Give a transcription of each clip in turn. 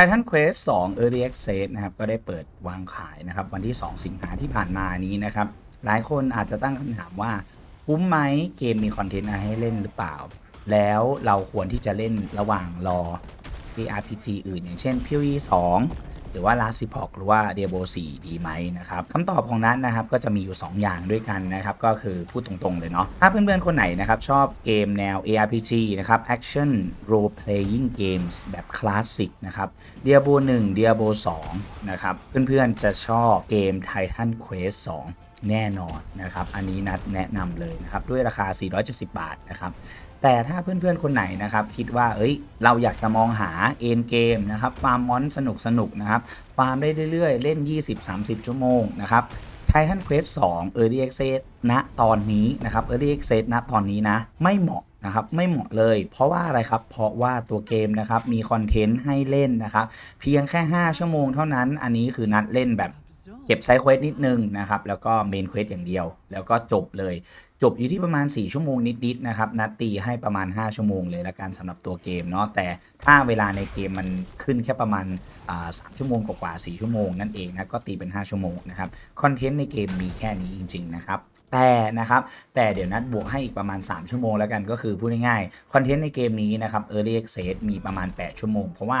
Titan Quest 2 Early Access นะครับก็ได้เปิดวางขายนะครับวันที่ 2 สิงหาที่ผ่านมานี้นะครับหลายคนอาจจะตั้งคำถามว่าคุ้มไหมเกมมีคอนเทนต์อะไรให้เล่นหรือเปล่า แล้วเราควรที่จะเล่นระหว่างรอ ARPG อื่น อย่างเช่น PoE 2 หรือว่า Last Epoch หรือว่า Diablo 4ดีไหมนะครับคำตอบของนั้นนะครับก็จะมีอยู่ 2 อย่างด้วยกันนะครับ ก็คือพูดตรงๆเลยเนาะถ้าเพื่อนๆ คนไหนนะครับชอบเกมแนว ARPG นะครับ Action Role Playing Games แบบคลาสสิกนะครับ Diablo 1 Diablo 2นะครับเพื่อนๆจะชอบเกม Titan Quest 2แน่นอนนะครับ อันนี้นัดแนะนำเลยนะครับ ด้วยราคา 470 บาทนะครับ แต่ถ้าเพื่อนๆคนไหนนะครับคิดว่าเอ้ยเราอยากจะมองหาเอ็นเกมนะครับฟาร์มมอนสนุกสนุกๆนะครับฟาร์มได้เรื่อยๆ เล่น 20-30 ชั่วโมงนะครับ Titan Quest 2 Early Access ณตอนนี้นะครับ Early Access ณตอนนี้นะ ไม่เหมาะนะครับไม่เหมาะเลย เพราะว่าอะไรครับ เพราะว่าตัวเกมนะครับมีคอนเทนต์ให้เล่นนะครับ เพียงแค่ 5 ชั่วโมงเท่านั้น อันนี้คือนัดเล่นแบบ เก็บไซด์เควสนิดนึงนะครับ แล้วก็เมนเควสอย่างเดียว แล้วก็จบเลย จบอยู่ที่ประมาณ 4 ชั่วโมงนิดๆนะครับ นัดตีให้ประมาณ 5 ชั่วโมงเลยละกันสำหรับตัวเกมเนาะ แต่ถ้าเวลาในเกมมันขึ้นแค่ประมาณสามชั่วโมงกว่าๆ4ชั่วโมงนั่นเองนะ ก็ตีเป็น 5 ชั่วโมงนะครับ คอนเทนต์ในเกมมีแค่นี้จริง ๆ นะครับแต่นะครับแต่เดี๋ยวนัดบวกให้อีกประมาณ 3 ชั่วโมงแล้วกันก็คือพูดง่ายๆคอนเทนต์ในเกมนี้นะครับ Early Access มีประมาณ 8 ชั่วโมง เพราะว่า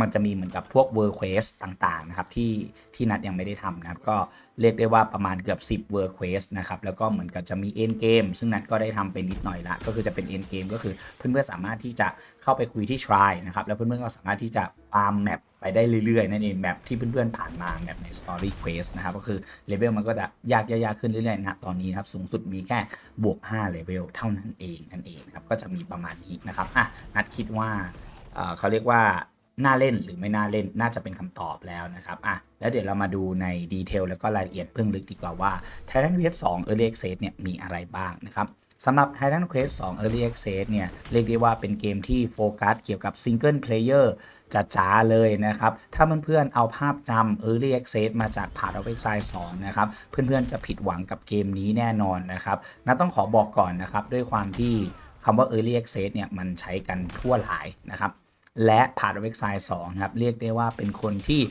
มันจะมีเหมือนกับพวก World Quest ต่างๆนะครับที่ที่นัดยังไม่ได้ทำนะครับก็เรียกได้ว่าประมาณเกือบ 10 World Quest นะครับแล้วก็เหมือนกับจะมี End Game ซึ่งนัดก็ได้ทำไปนิดหน่อยละ ก็คือจะเป็น End Game ก็คือเพื่อนๆสามารถที่จะเข้าไปคุยที่ Try นะครับแล้วเพื่อนๆก็สามารถที่จะฟาร์มแมปไปได้เรื่อยๆ นั่นเองแมปที่เพื่อนๆผ่านมาแมปใน Story Quest นะครับก็คือเลเวลมันก็จะยากยากๆขึ้นเรื่อยๆนะตอนนี้นะครับสูงสุดมีแค่บวก5เลเวลเท่านั้นเองนั่นเองครับก็จะมีประมาณนี้นะครับอะนัดคิดว่าเขาเรียกว่า น่าเล่นหรือไม่น่าเล่นน่าจะเป็นคำตอบแล้วนะครับอะแล้วเดี๋ยวเรามาดูในดีเทลแล้วก็รายละเอียดเพิ่งลึกดีกว่าว่า Titan Quest 2 Early Access เนี่ยมีอะไรบ้างนะครับสำหรับ Titan Quest 2 Early Access เนี่ยเรียกได้ว่าเป็นเกมที่โฟกัสเกี่ยวกับ Single Player จ๋าๆเลยนะครับ ถ้าเพื่อนๆเอาภาพจำ Early Access มาจาก Path of Exile 2นะครับ เพื่อนๆจะผิดหวังกับเกมนี้แน่นอนนะครับนัทต้องขอบอกก่อนนะครับ ด้วยความที่คำว่า Early Access เนี่ยมันใช้กันทั่วหลายนะครับ และผ่านเว็บไซต์2ครับ เรียกได้ว่าเป็นคนที่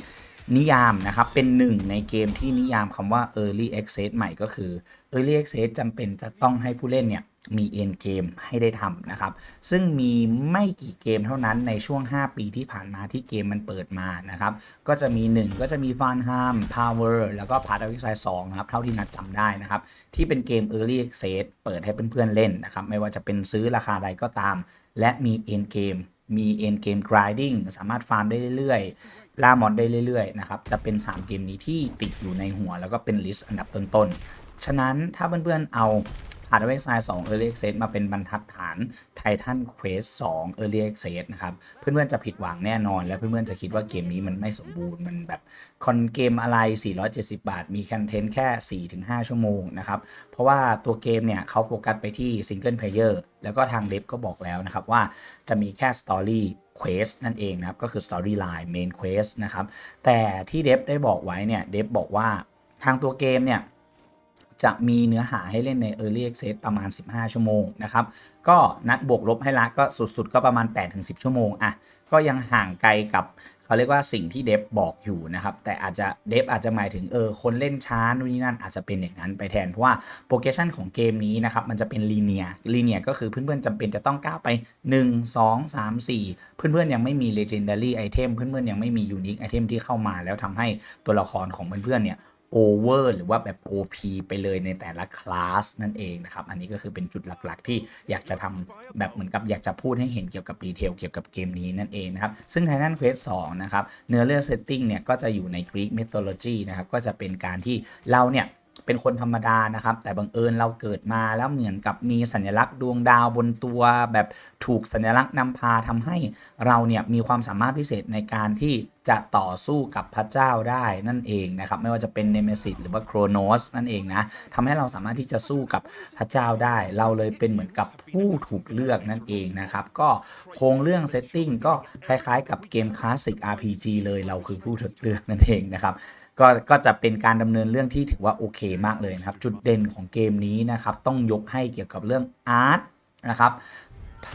นิยามนะครับ เป็นหนึ่งในเกมที่นิยามคำว่า Early Access ใหม่ก็คือ Early Access จำเป็นจะต้องให้ผู้เล่นเนี่ยมี End Game ให้ได้ทำนะครับ ซึ่งมีไม่กี่เกมเท่านั้นในช่วง 5 ปีที่ผ่านมาที่เกมมันเปิดมานะครับ ก็จะมี 1 ก็จะมี f u n h a m Power แล้วก็ p a r t of Exile 2นะครับ เท่าที่นัดจำได้นะครับ ที่เป็นเกม Early Access เปิดให้เพื่อนๆเล่นนะครับ ไม่ว่าจะเป็นซื้อราคาใดก็ตาม และมี End Game มี End Game Grinding สามารถฟาร์มได้เรื่อยๆ ล่ามอนได้เรื่อยๆ นะครับ จะเป็น 3 เกมนี้ที่ติดอยู่ในหัว แล้วก็เป็นลิสต์อันดับต้นๆ ฉะนั้นถ้าเพื่อนๆ เอา ผ่านเว็บไซต์2 Early Access มาเป็นบรรทัดฐาน Titan Quest 2 Early Access นะครับ เพื่อนๆจะผิดหวังแน่นอน และเพื่อนๆจะคิดว่าเกมนี้มันไม่สมบูรณ์ มันแบบคอนเกมอะไร 470 บาท มีคอนเทนต์แค่ 4-5 ชั่วโมงนะครับ เพราะว่าตัวเกมเนี่ยเขาโฟกัสไปที่ Single Player แล้วก็ทางเดฟก็บอกแล้วนะครับว่าจะมีแค่ Story Quest นั่นเองนะครับ ก็คือ Storyline Main Quest นะครับ แต่ที่เดฟได้บอกไว้เนี่ย เดฟบอกว่าทางตัวเกมเนี่ย จะมีเนื้อหาให้เล่นใน Early Access ประมาณ 15 ชั่วโมงนะครับ ก็นัดบวกลบให้ละก็สุดๆ ก็ประมาณ 8-10 ชั่วโมงอะก็ยังห่างไกลกับเขาเรียกว่าสิ่งที่เดฟบอกอยู่นะครับ แต่อาจจะเดฟอาจจะหมายถึงเออคนเล่นช้านู่นนี่นั่นอาจจะเป็นอย่างนั้นไปแทน เพราะว่าโปรเกชันของเกมนี้นะครับ มันจะเป็นลีเนียลีเนียก็คือเพื่อนๆจำเป็นจะต้องก้าวไป 1 2 3 4 เพื่อนๆยังไม่มี Legendary Item เพื่อนๆยังไม่มี Unique Item ที่เข้ามา แล้วทำให้ตัวละครของเพื่อนๆเนี่ย โอเวอร์หรือว่าแบบ OP ไปเลยในแต่ละคลาสนั่นเองนะครับ อันนี้ก็คือเป็นจุดหลักๆ ที่อยากจะทำแบบเหมือนกับอยากจะพูดให้เห็นเกี่ยวกับดีเทลเกี่ยวกับเกมนี้นั่นเองนะครับ ซึ่ง Titan Quest 2นะครับ เนื้อเรื่องเซตติ้งเนี่ย ก็จะอยู่ใน Greek mythology นะครับ ก็จะเป็นการที่เราเนี่ยเป็นคนธรรมดานะครับ แต่บังเอิญเราเกิดมาแล้วเหมือนกับมีสัญลักษณ์ดวงดาวบนตัวแบบถูกสัญลักษณ์นำพาทำให้เราเนี่ยมีความสามารถพิเศษในการที่จะต่อสู้กับพระเจ้าได้นั่นเองนะครับไม่ว่าจะเป็นเนเมซิสหรือว่าโครโนสนั่นเองนะทำให้เราสามารถที่จะสู้กับพระเจ้าได้ เราเลยเป็นเหมือนกับผู้ถูกเลือกนั่นเองนะครับก็โครงเรื่องเซตติ้งก็คล้ายๆ กับเกมคลาสสิก RPG เลยเราคือผู้ถูกเลือกนั่นเองนะครับก็ก็จะเป็นการดำเนินเรื่องที่ถือว่าโอเคมากเลยนะครับ จุดเด่นของเกมนี้นะครับ ต้องยกให้เกี่ยวกับเรื่องอาร์ตนะครับ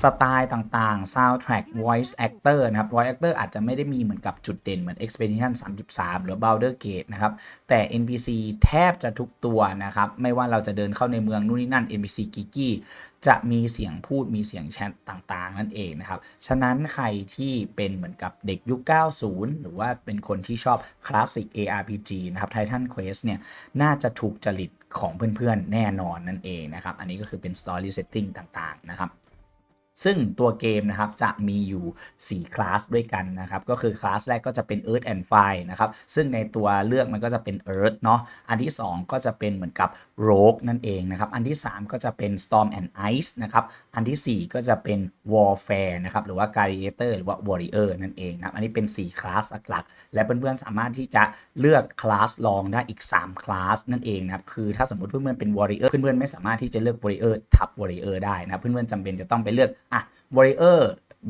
สไตล์ต่างๆ soundtrack voice actor นะครับ voice actor อาจจะไม่ได้มีเหมือนกับจุดเด่นเหมือน Expedition 33 หรือ Baldur's Gate นะครับ แต่ NPC แทบจะทุกตัวนะครับ ไม่ว่าเราจะเดินเข้าในเมืองนู่นนี่นั่น NPC กิกกี้จะมีเสียงพูดมีเสียงแชทต่างๆ นั่นเองนะครับ ฉะนั้นใครที่เป็นเหมือนกับเด็กยุค 90 หรือว่าเป็นคนที่ชอบคลาสสิก ARPG นะครับ Titan Quest เนี่ย น่าจะถูกจริตของเพื่อนๆ แน่นอนนั่นเองนะครับ อันนี้ก็คือเป็น story setting ต่างๆ นะครับ ซึ่งตัวเกมนะครับจะมีอยู่ 4 คลาสด้วยกันนะครับ ก็คือคลาสแรกก็จะเป็น Earth and Fire นะครับ ซึ่งในตัวเลือกมันก็จะเป็น Earth เนาะ อันที่ 2 ก็จะเป็นเหมือนกับ Rogue นั่นเองนะครับ อันที่ 3 ก็จะเป็น Storm and Ice นะครับ อันทีสี่4 ก็จะเป็น Warfare นะครับ หรือว่า Gladiator หรือว่า Warrior นั่นเองนะครับ อันนี้เป็น 4 คลาสหลักๆและเพื่อนๆสามารถที่จะเลือกคลาสรองได้อีก 3 คลาสนั่นเองนะครับ คือถ้าสมมติเพื่อนๆเป็น Warrior เพื่อนๆไม่สามารถที่จะเลือก Warrior ทับ Warrior ได้นะเพื่อนๆจำเป็นจะต้องไปเลือกอะ Warrior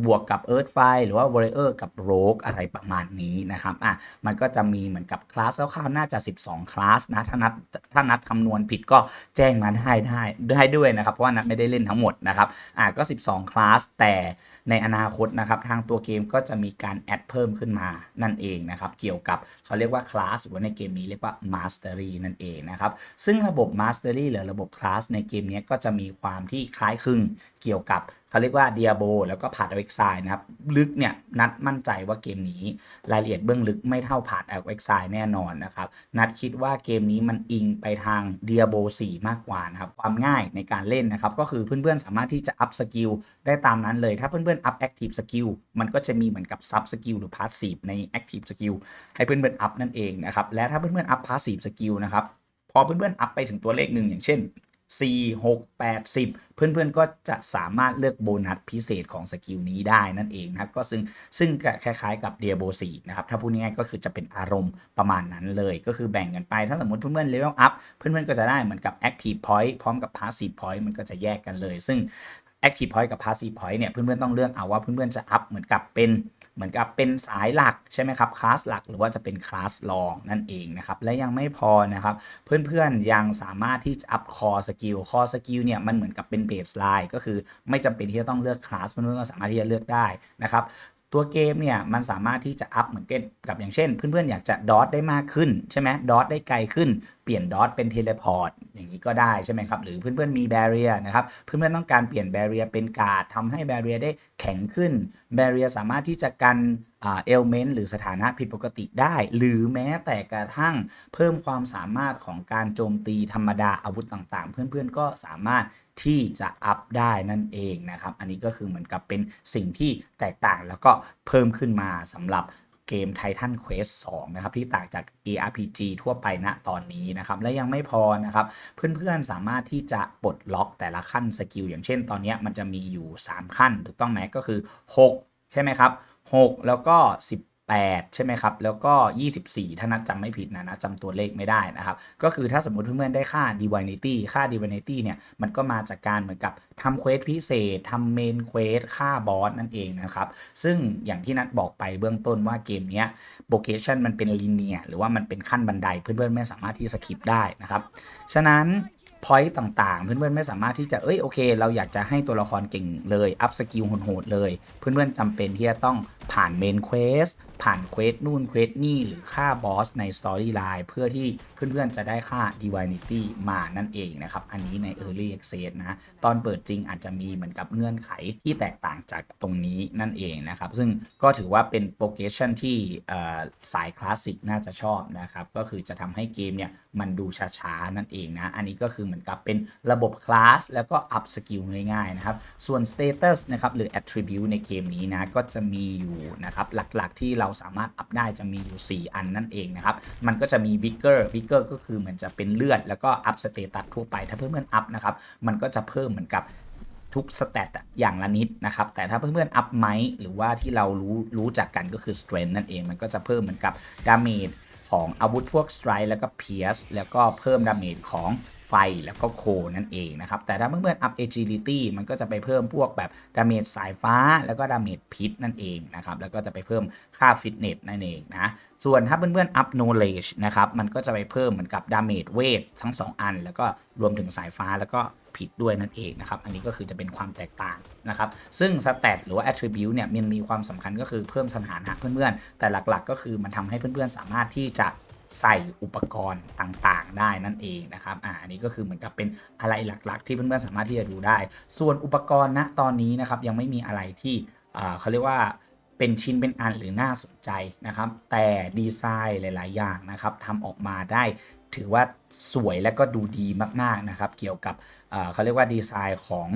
บวกกับ Earth ไฟหรือว่า Warrior กับ Rogue อะไรประมาณนี้นะครับอะมันก็จะมีเหมือนกับคลาสคร่าวๆน่าจะ 12 คลาสนะถ้านัดถ้านัดคำนวณผิดก็แจ้งมาได้ได้ได้ด้วยนะครับ เพราะว่านัดไม่ได้เล่นทั้งหมดนะครับอะก็ 12 คลาสแต่ ในอนาคตนะครับทางตัวเกมก็จะมีการแอดเพิ่มขึ้นมานั่นเองนะครับเกี่ยวกับเขาเรียกว่าคลาสหรือว่าในเกมนี้เรียกว่า Mastery นั่นเองนะครับซึ่งระบบ Mastery หรือระบบคลาสในเกมนี้ก็จะมีความที่คล้ายคลึงเกี่ยวกับเขาเรียกว่า Diablo แล้วก็ Path of Exile นะครับ ลึกเนี่ยนัดมั่นใจว่าเกมนี้ รายละเอียดเบื้องลึกไม่เท่า Path of Exile แน่นอนนะครับ นัดคิดว่าเกมนี้มันอิงไปทาง Diablo 4มากกว่านะครับ ความง่ายในการเล่นนะครับ ก็คือเพื่อนๆสามารถที่จะอัพสกิลได้ตามนั้นเลย ถ้าเพื่อนๆอัพ Active Skill มันก็จะมีเหมือนกับ Sub Skill หรือ Passive ใน Active Skill ให้เพื่อนๆอัพนั่นเองนะครับและถ้าเพื่อนๆอัพ Passive Skill นะครับพอเพื่อนๆอัพไปถึงตัวเลขหนึ่งอย่างเช่น 4 6 8 10 เพื่อนๆ ก็จะสามารถเลือกโบนัสพิเศษของสกิลนี้ได้นั่นเองนะครับก็ซึ่งซึ่งคล้ายๆกับเดียโบ4นะครับถ้าพูดง่ายๆก็คือจะเป็นอารมณ์ประมาณนั้นเลย ก็คือแบ่งกันไป ถ้าสมมติเพื่อนๆเลเวลอัพเพื่อนๆ ก็จะได้เหมือนกับ Active Point พร้อมกับ Passive Point มันก็จะแยกกันเลย ซึ่ง Active Point กับ Passive Point เนี่ยเพื่อนๆต้องเลือกเอาว่าเพื่อนๆจะอัพเหมือนกับเป็นเหมือนกับเป็นสายหลักใช่ไหมครับคลาสหลักหรือว่าจะเป็นคลาสรองนั่นเองนะครับ และยังไม่พอนะครับ เพื่อนๆยังสามารถที่จะอัพคอสกิลคอสกิลเนี่ยมันเหมือนกับเป็นเบสไลน์ก็คือไม่จำเป็นที่จะต้องเลือกคลาสเพื่อนๆก็สามารถที่จะเลือกได้นะครับตัวเกมเนี่ยมันสามารถที่จะอัพเหมือนกับอย่างเช่น เพื่อนๆอยากจะดอทได้มากขึ้นใช่ไหมดอทได้ไกลขึ้น เปลี่ยนดอทเป็นเทเลพอร์ตอย่างนี้ก็ได้ใช่ไหมครับ หรือเพื่อนๆมีแบเรียนะครับเพื่อนๆต้องการเปลี่ยนแบเรียเป็นการ์ดทำให้แบเรียได้แข็งขึ้นแบเรียสามารถที่จะกันเอลเมนต์หรือสถานะผิดปกติได้ หรือแม้แต่กระทั่งเพิ่มความสามารถของการโจมตีธรรมดาอาวุธต่างๆ เพื่อนๆก็สามารถที่จะอัพได้นั่นเองนะครับ อันนี้ก็คือเหมือนกับเป็นสิ่งที่แตกต่างแล้วก็เพิ่มขึ้นมาสำหรับ เกม Titan Quest 2 นะครับ ที่ต่างจาก ARPG ทั่วไปณตอนนี้นะครับ และยังไม่พอนะครับ เพื่อนๆ สามารถที่จะปลดล็อกแต่ละขั้นสกิล อย่างเช่นตอนนี้มันจะมีอยู่ 3 ขั้น ถูกต้องไหมก็คือ 6 ใช่ไหมครับ 6 แล้วก็ 8 ใช่ไหมครับ แล้วก็ 24 ถ้านัดจำไม่ผิดนะนะจำตัวเลขไม่ได้นะครับ ก็คือถ้าสมมติเพื่อนๆได้ค่า divinity ค่า divinity เนี่ย มันก็มาจากการเหมือนกับทำเควสพิเศษทำเมนเควสฆ่าบอสนั่นเองนะครับ ซึ่งอย่างที่นัดบอกไปเบื้องต้นว่าเกมเนี้ยโบเกชันมันเป็นลีเนียหรือว่ามันเป็นขั้นบันไดเพื่อนๆไม่สามารถที่จะสคิปได้นะครับ ฉะนั้นพอยต์ต่างๆ เพื่อนๆไม่สามารถที่จะ เอ้ยโอเค เราอยากจะให้ตัวละครเก่งเลย อัพสกิลโหดๆเลย เพื่อนๆจำเป็นที่จะต้องผ่านเมนเควส ผ่านเควสนู่นเควสนี่หรือฆ่าบอสในสตอรี่ไลน์เพื่อที่เพื่อนๆจะได้ค่า Divinity มานั่นเองนะครับ อันนี้ใน Early Access นะตอนเปิดจริงอาจจะมีเหมือนกับเงื่อนไขที่แตกต่างจากตรงนี้นั่นเองนะครับ ซึ่งก็ถือว่าเป็นโปรเกชันที่สายคลาสสิกน่าจะชอบนะครับ ก็คือจะทำให้เกมเนี่ยมันดูช้าๆ นั่นเองนะ อันนี้ก็คือเหมือนกับเป็นระบบคลาสแล้วก็อัพสกิลง่ายๆนะครับ ส่วน Status นะครับหรือ Attribute ในเกมนี้นะก็จะมีอยู่นะครับหลักๆที่เราสามารถอัพได้จะมีอยู่ 4 อันนั่นเองนะครับ มันก็จะมี Vigor Vigor ก็คือเหมือนจะเป็นเลือด แล้วก็อัพสเตตัสทั่วไป ถ้าเพื่อนๆอัพนะครับ มันก็จะเพิ่มเหมือนกับทุกสเตตอย่างละนิดนะครับ แต่ถ้าเพื่อนๆอัพไมหรือว่าที่เรารู้รู้จักกันก็คือ Strength นั่นเอง มันก็จะเพิ่มเหมือนกับดาเมจของอาวุธพวก Strike แล้วก็ Pierce แล้วก็เพิ่มดาเมจของ ฟแล้วก็โคนั่นเองนะครับ แต่ถ้าเพื่อนๆอัพ agility มันก็จะไปเพิ่มพวกแบบดาเมจสายฟ้า แล้วก็ดาเมจพิษนั่นเองนะครับ แล้วก็จะไปเพิ่มค่าฟิตเนสนั่นเองนะ ส่วนถ้าเพื่อนๆอัพ knowledge นะครับ มันก็จะไปเพิ่มเหมือนกับดาเมจเวททั้ง 2 อัน แล้วก็รวมถึงสายฟ้าแล้วก็ผิดด้วยนั่นเองนะครับ อันนี้ก็คือจะเป็นความแตกต่างนะครับ ซึ่ง stat หรือว่า attribute เนี่ยมันมีความสำคัญก็คือเพิ่มสถานะเพื่อนๆ แต่หลักๆ ก็คือมันทำให้เพื่อนๆ สามารถที่จะ ใส่อุปกรณ์ต่างๆ ได้นั่นเองนะครับอ่าอันนี้ก็คือเหมือนกับเป็นอะไรหลักๆ ที่เพื่อนๆสามารถที่จะดูได้ ส่วนอุปกรณ์ณตอนนี้นะครับยังไม่มีอะไรที่เขาเรียกว่าเป็นชิ้นเป็นอันหรือน่าสนใจนะครับ แต่ดีไซน์หลาย ๆ อย่างนะครับทำออกมาได้ถือว่าสวยและก็ดูดีมาก ๆ นะครับ เกี่ยวกับเขาเรียกว่าดีไซน์ของ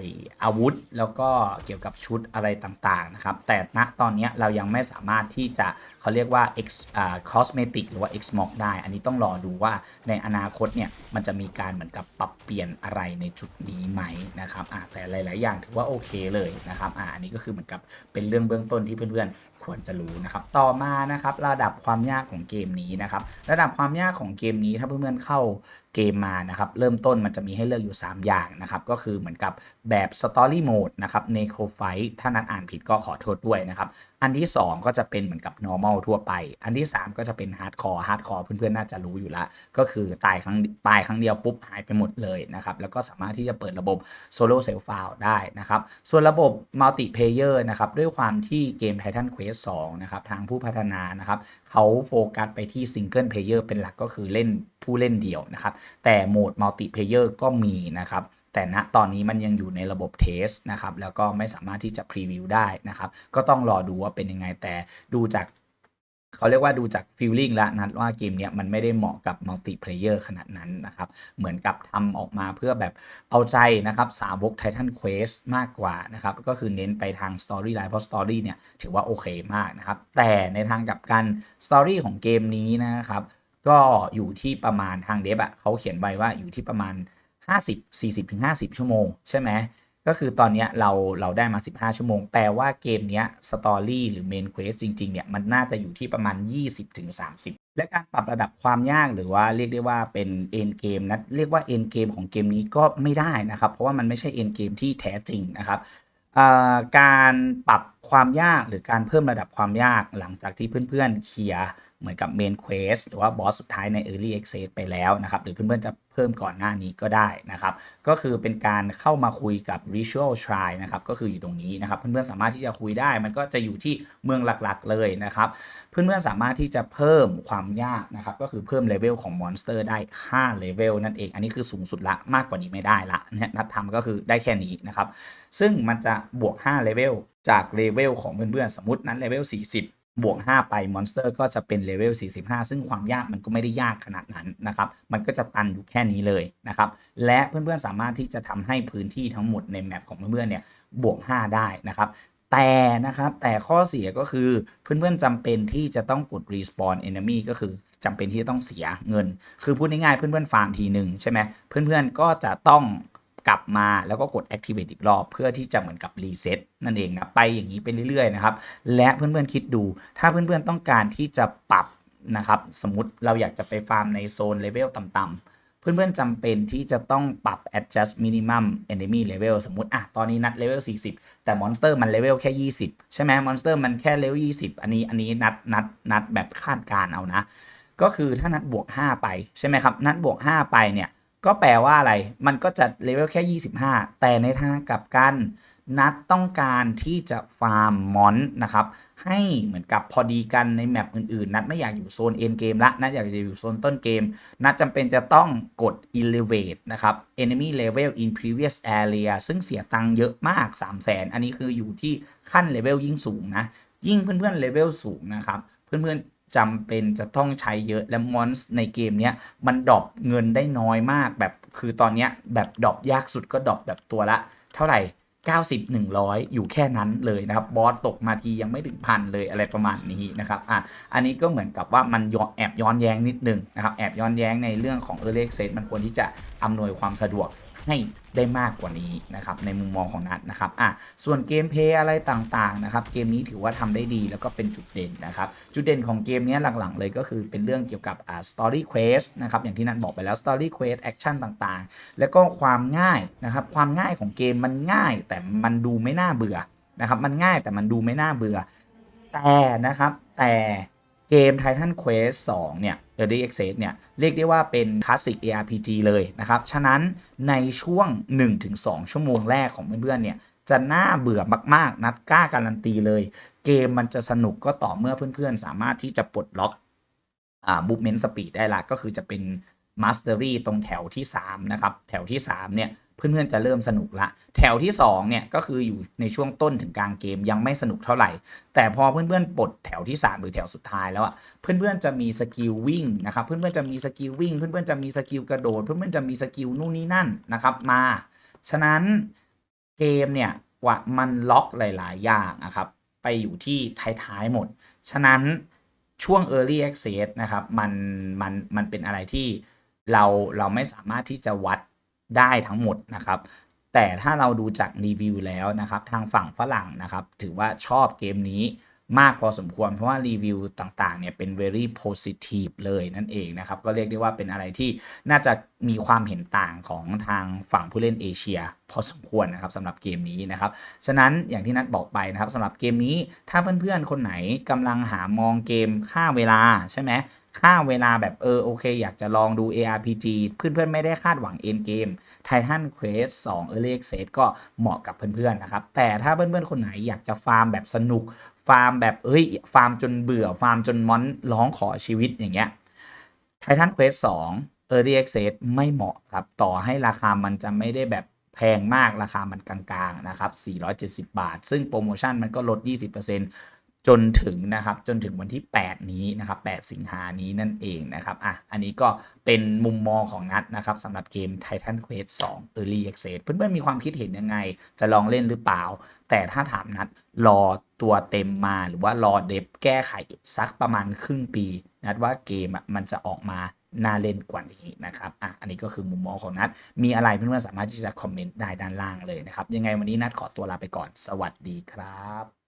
ออาวุธแล้วก็เกี่ยวกับชุดอะไรต่างๆนะครับ แต่ณตอนนี้เรายังไม่สามารถที่จะเขาเรียกว่า X อ่า cosmetic หรือว่า X m o c ได้ อันนี้ต้องรอดูว่าในอนาคตเนี่ยมันจะมีการเหมือนกับปรับเปลี่ยนอะไรในจุดนี้ไหมนะครับอ่าแต่หลาย ๆ อย่างถือว่าโอเคเลยนะครับอ่าอันนี้ก็คือเหมือนกับเป็นเรื่องเบื้องต้นที่เพื่อนๆ ควรจะรู้นะครับ ต่อมานะครับระดับความยากของเกมนี้นะครับ ระดับความยากของเกมนี้ถ้าเพื่อนๆเข้าเกมมานะครับ เริ่มต้นมันจะมีให้เลือกอยู่ 3 อย่างนะครับ ก็คือเหมือนกับแบบ Story Mode นะครับ Necro Fight ถ้านั้นอ่านผิดก็ขอโทษด้วยนะครับ อันที่ 2 ก็จะเป็นเหมือนกับ normal ทั่วไป อันที่ 3 ก็จะเป็น hardcore hardcore เพื่อนๆน่าจะรู้อยู่ล้วก็คือตายครั้งตายครั้งเดียวปุ๊บหายไปหมดเลยนะครับ แล้วก็สามารถที่จะเปิดระบบ solo self file ได้นะครับ ส่วนระบบ multiplayer นะครับด้วยความที่เกม Titan Quest 2นะครับทางผู้พัฒนานะครับเขาโฟกัสไปที่ single player เป็นหลักก็คือเล่นผู้เล่นเดียวนะครับ แต่โหมด multiplayer ก็มีนะครับแต่ณตอนนี้มันยังอยู่ในระบบเทสนะครับ แล้วก็ไม่สามารถที่จะพรีวิวได้นะครับ ก็ต้องรอดูว่าเป็นยังไงแต่ดูจาก เขาเรียกว่าดูจากฟีลลิ่งแล้วนะว่าเกมเนี้ยมันไม่ได้เหมาะกับมัลติเพลเยอร์ขนาดนั้นนะครับเหมือนกับทำออกมาเพื่อแบบเอาใจนะครับสาวก Titan Quest มากกว่านะครับก็คือเน้นไปทาง Story Line เพราะ Story เนี่ยถือว่าโอเคมากนะครับแต่ในทางกลับกัน Story ของเกมนี้นะครับก็อยู่ที่ประมาณทางเดฟอะเขาเขียนไว้ว่าอยู่ที่ประมาณ 50 40ถึง50 ชั่วโมง ใช่ไหม ก็คือตอนนี้เราเราได้มา 15 ชั่วโมง แปลว่าเกมนี้สตอรี่หรือเมนเควสจริงๆเนี่ยมันน่าจะอยู่ที่ประมาณ 20-30 และการปรับระดับความยากหรือว่าเรียกได้ว่าเป็นเอนเกมนะเรียกว่าเอนเกมของเกมนี้ก็ไม่ได้นะครับ เพราะว่ามันไม่ใช่เอนเกมที่แท้จริงนะครับการปรับ ความยากหรือการเพิ่มระดับความยากหลังจากที่เพื่อนๆเคลียร์เหมือนกับเมนเควสหรือว่าบอสสุดท้ายใน Early Access ไปแล้วนะครับ หรือเพื่อนๆจะเพิ่มก่อนหน้านี้ก็ได้นะครับ ก็คือเป็นการเข้ามาคุยกับ Ritual Shrine นะครับ ก็คืออยู่ตรงนี้นะครับ เพื่อนๆสามารถที่จะคุยได้ มันก็จะอยู่ที่เมืองหลักๆเลยนะครับ เพื่อนๆสามารถที่จะเพิ่มความยากนะครับ ก็คือเพิ่มเลเวลของมอนสเตอร์ได้5เลเวลนั่นเอง อันนี้คือสูงสุดละมากกว่านี้ไม่ได้ละนัดทำก็คือได้แค่นี้นะครับ ซึ่งมันจะบวก5เลเวล จากเลเวลของเพื่อนๆ สมมตินั้นเลเวล 40 บวก 5 ไปมอนสเตอร์ก็จะเป็นเลเวล 45 ซึ่งความยากมันก็ไม่ได้ยากขนาดนั้นนะครับ มันก็จะตันอยู่แค่นี้เลยนะครับ และเพื่อนๆ สามารถที่จะทำให้พื้นที่ทั้งหมดในแมปของเพื่อนๆ เนี่ยบวก 5 ได้นะครับแต่นะครับแต่ข้อเสียก็คือเพื่อนๆจำเป็นที่จะต้องกด respawn enemy ก็คือจำเป็นที่จะต้องเสียเงิน คือพูดง่ายๆเพื่อนๆฟาร์มทีหนึ่งใช่ไหมเพื่อนๆก็จะต้อง กลับมาแล้วก็กด activate อีกรอบ เพื่อที่จะเหมือนกับ reset นั่นเองนะไปอย่างนี้ไปเรื่อยๆนะครับและเพื่อนๆคิดดู ถ้าเพื่อนๆต้องการที่จะปรับนะครับสมมติเราอยากจะไปฟาร์มในโซนเลเวลต่ำๆเพื่อนๆจำเป็นที่จะต้องปรับ adjust minimum enemy level สมมติอะตอนนี้นัด level 40 แต่มอนสเตอร์มัน level แค่ 20 ใช่ไหมมอนสเตอร์มันแค่ level 20 อันนี้อันนี้นัดนัดนัดแบบคาดการณ์เอานะ ก็คือถ้านัดบวก 5 ไปใช่ไหมครับ นัดบวก 5 ไปเนี่ย ก็แปลว่าอะไร มันก็จะเลเวลแค่ 25 แต่ในทางกลับกัน นัดต้องการที่จะฟาร์มมอนนะครับ ให้เหมือนกับพอดีกันในแมปอื่นๆ นัดไม่อยากอยู่โซนเอ็นเกมละ นัดอยากจะอยู่โซนต้นเกม นัดจำเป็นจะต้องกด elevate นะครับ enemy level in previous area ซึ่งเสียตังค์เยอะมาก 3 0 0แสนอันนี้คืออยู่ที่ขั้นเลเวลยิ่งสูงนะ ยิ่งเพื่อนๆเลเวลสูงนะครับ เพื่อนๆ จำเป็นจะต้องใช้เยอะและมอนส์ในเกมเนี้ยมันดรอปเงินได้น้อยมากแบบคือตอนเนี้ยแบบดรอปยากสุดก็ดรอปแบบตัวละ เท่าไหร่ 90 100 อยู่แค่นั้นเลยนะครับบอสตกมาทียังไม่ถึงพันเลยอะไรประมาณนี้นะครับอะอันนี้ก็เหมือนกับว่ามันย้อนแอบย้อนแย้งนิดนึงนะครับแอบย้อนแย้งในเรื่องของ Early Access มันควรที่จะอำนวยความสะดวกให้ได้มากกว่านี้นะครับในมุมมองของนัดนะครับอะส่วนเกมเพย์อะไรต่างๆนะครับเกมนี้ถือว่าทำได้ดีแล้วก็เป็นจุดเด่นนะครับจุดเด่นของเกมนี้หลังๆ เลยก็คือเป็นเรื่องเกี่ยวกับอ่า story quest นะครับอย่างที่นัดบอกไปแล้ว story quest action ต่างๆ แล้วก็ความง่ายนะครับความง่ายของเกมมันง่าย แต่มันดูไม่น่าเบื่อนะครับมันง่ายแต่มันดูไม่น่าเบื่อแต่นะครับแต่ เกม Titan Quest 2 เนี่ย Early Access เนี่ย เรียกได้ว่าเป็นคลาสสิก ARPG เลยนะครับ ฉะนั้นในช่วง 1-2 ชั่วโมงแรกของเพื่อนๆ เนี่ย จะน่าเบื่อมากๆ นัดกล้าการันตีเลย เกมมันจะสนุกก็ต่อเมื่อเพื่อนๆ สามารถที่จะปลดล็อกอ่า movement speed ได้ละก็คือจะเป็น mastery ตรงแถวที่ 3 นะครับ แถวที่ 3 เนี่ย เพื่อนๆจะเริ่มสนุกละ แถวที่2เนี่ยก็คืออยู่ในช่วงต้นถึงกลางเกมยังไม่สนุกเท่าไหร่ แต่พอเพื่อนๆปลดแถวที่ 3 หรือแถวสุดท้ายแล้วอะเพื่อนๆจะมีสกิลวิ่งนะครับเพื่อนๆจะมีสกิลวิ่ง เพื่อนๆจะมีสกิลกระโดด เพื่อนๆจะมีสกิลนู่นนี่นั่นนะครับมาฉะนั้นเกมเนี่ยกว่ามันล็อกหลาย ๆ อย่างนะครับไปอยู่ที่ท้ายๆหมด ฉะนั้นช่วง Early Access นะครับมันมันมันเป็นอะไรที่เราเราไม่สามารถที่จะวัด ได้ทั้งหมดนะครับ แต่ถ้าเราดูจากรีวิวแล้วนะครับ ทางฝั่งฝรั่งนะครับ ถือว่าชอบเกมนี้ มากพอสมควร เพราะว่ารีวิวต่างๆเนี่ยเป็น very positive เลยนั่นเองนะครับ ก็เรียกได้ว่าเป็นอะไรที่น่าจะมีความเห็นต่างของทางฝั่งผู้เล่นเอเชีย พอสมควรนะครับสำหรับเกมนี้นะครับ ฉะนั้นอย่างที่นัดบอกไปนะครับสำหรับเกมนี้ถ้าเพื่อนๆ คนไหนกำลังหามองเกมค่าเวลาใช่ไหมค่าเวลาแบบเออโอเค อยากจะลองดู ARPG เพื่อนๆ ไม่ได้คาดหวังเอ็นเกม Titan Quest 2 Early Access ก็เหมาะกับเพื่อนๆ นะครับ แต่ถ้าเพื่อนๆ คนไหนอยากจะฟาร์มแบบสนุก ฟาร์มแบบเอ้ยฟาร์มจนเบื่อฟาร์มจนมอนร้องขอชีวิตอย่างเงี้ย Titan Quest 2 Early Access ไม่เหมาะครับ ต่อให้ราคามันจะไม่ได้แบบแพงมากราคามันกลางๆนะครับ 470 บาท ซึ่งโปรโมชั่นมันก็ลด 20% จนถึงนะครับจนถึงวันที่ 8 นี้นะครับ 8 สิงหานี้นั่นเองนะครับอะอันนี้ก็เป็นมุมมองของนัดนะครับสำหรับเกม Titan Quest 2 Early Access เพื่อนๆมีความคิดเห็นยังไง จะลองเล่นหรือเปล่า แต่ถ้าถามนัดรอตัวเต็มมาหรือว่ารอเดฟแก้ไขสักประมาณครึ่งปี นัดว่าเกมมันจะออกมาน่าเล่นกว่านี้นะครับ อะ อันนี้ก็คือมุมมองของนัด มีอะไรเพื่อนๆสามารถที่จะคอมเมนต์ได้ด้านล่างเลยนะครับ ยังไงวันนี้นัดขอตัวลาไปก่อน สวัสดีครับ